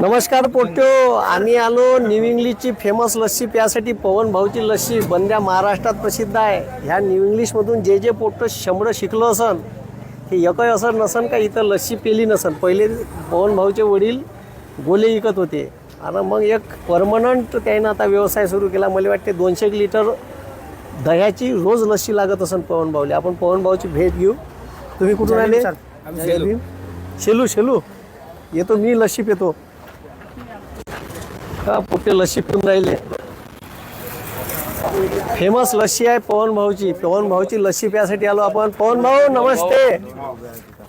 नमस्कार पोट्यो आम्ही आलो न्यू इंग्लिशची फेमस लस्सी प्यासाठी पवन भाऊची लस्सी बंद्या महाराष्ट्रात प्रसिद्ध आहे. ह्या न्यू इंग्लिशमधून जे जे पोट्ट शंभर शिकलं असन हे एकही असं नसन का इथं लस्सी पेली नसन. पहिले पवन भाऊचे वडील गोले विकत होते. आणि मग एक परमनंट त्यानं आता व्यवसाय सुरू केला. मला वाटते दोनशे लिटर दह्याची रोज लस्सी लागत असन पवन भाऊले. आपण पवन भाऊची भेट घेऊ. तुम्ही कुठून आले. शेलू शेलू. येतो मी लस्सी पितो का पोटे लस्सी पिऊन राहिले. फेमस लस्सी आहे पवन भाऊची. पवन भाऊची लस्सी प्यासाठी आलो आपण. पवन भाऊ नमस्ते.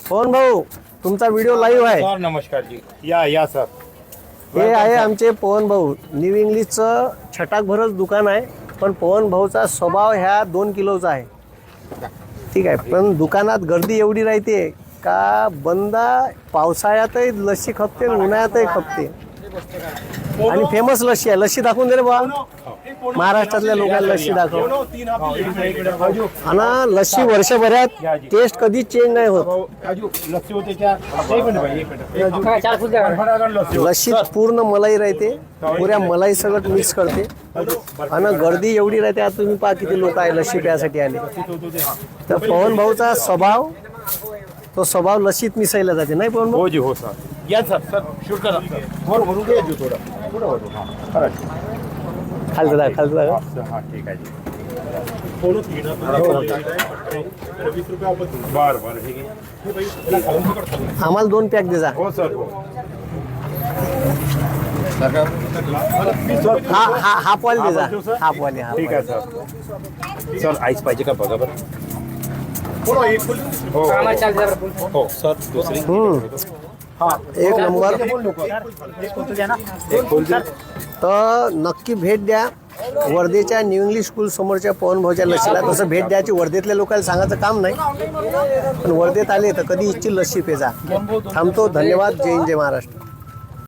पवन भाऊ तुमचा व्हिडिओ लाईव्ह आहे. नमस्कार जी. या या सर. हे आहे आमचे पवन भाऊ. न्यू इंग्लिशचं छटाकभरच दुकान आहे पण पवन भाऊचा स्वभाव ह्या दोन किलोचा आहे. ठीक आहे पण दुकानात गर्दी एवढी राहते का बंदा पावसाळ्यातही लस्सी खपते आणि उन्हाळ्यातही खपते. आणि फेमस लस्सी आहे. लस्सी दाखवून दे रे बा महाराष्ट्रातल्या लोकांना लस्सी दाखव. आणि लस्सी वर्षभरात टेस्ट कधीच चेंज नाही होत. लस्सी लस्सीत पूर्ण मलाई राहते. पुऱ्या मलाई सगळं मिक्स करते. आणि गर्दी एवढी राहते. आता तुम्ही पहा किती लोक आहे लस्सी प्यासाठी आले. तर पवन भाऊचा स्वभाव तो स्वभाव लस्सीत मिसळला जाते नाही भाऊ हो जी हो सर. या सर सर शूट करा वर भरून घ्या जी थोडं. थोडं वरून हां खरं खालचं दाखव, खालचं दाखव. हां ठीक आहे. जी बर बर हे घे. आम्हाला दोन पॅक दे जा. हो सर हो. हा हा हा पॉल दे जा. हा पॉल हा ठीक आहे सर. सर आईस पाहिजे का बघा बरं? हो हो. सर दुसरी. हम्म. एक नंबर. तर नक्की भेट द्या. वर्धेच्या न्यू इंग्लिश स्कूल समोरच्या पवन भाऊच्या लसीला तसं भेट द्यायची. वर्धेतल्या लोकांना सांगायचं काम नाही. पण वर्धेत आले तर कधी इच्छी लस्सी पेजा थांबतो. धन्यवाद. जय हिंद जय महाराष्ट्र.